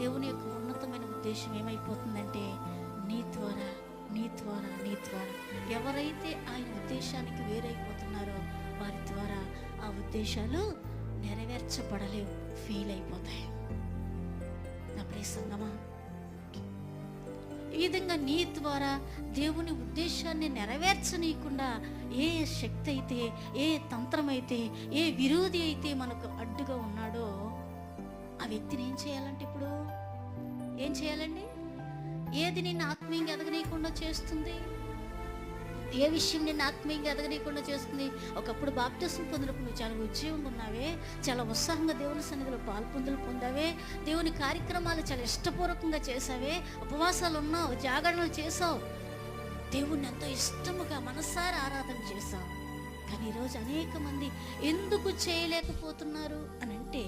దేవుని యొక్క ఉన్నతమైన ఉద్దేశం ఏమైపోతుందంటే నీ ద్వారా నీ ద్వారా నీ ద్వారా. ఎవరైతే ఆయన ఉద్దేశానికి వేరైపోతున్నారో వారి ద్వారా ఆ ఉద్దేశాలు నెరవేర్చబడలేవు ఫెయిల్ అయిపోతాయి. నా ప్రియ సంగమా ఈ విధంగా నీ ద్వారా దేవుని ఉద్దేశాన్ని నెరవేర్చనీయకుండా ఏ శక్తి అయితే ఏ తంత్రమైతే ఏ విరోధి అయితే మనకు అడ్డుగా ఉన్నాడో వ్యక్తిని ఏం చేయాలంటే ఇప్పుడు? ఏం చేయాలండి? ఏది నిన్ను ఆత్మీయంగా ఎదగనీయకుండా చేస్తుంది? ఏ విషయం నిన్ను ఆత్మీయంగా ఎదగనీయకుండా చేస్తుంది? ఒకప్పుడు బాప్టిజం పొందినప్పుడు నువ్వు చాలా ఉజ్జీవం ఉన్నావే చాలా ఉత్సాహంగా దేవుని సన్నిధిలో పాల్పొందులు పొందావే దేవుని కార్యక్రమాలు చాలా ఇష్టపూర్వకంగా చేసావే ఉపవాసాలు ఉన్నావు జాగరణలు చేసావు దేవుణ్ణి ఎంతో ఇష్టముగా మనసారా ఆరాధన చేశావు. కానీ ఈరోజు అనేక మంది ఎందుకు చేయలేకపోతున్నారు అని అంటే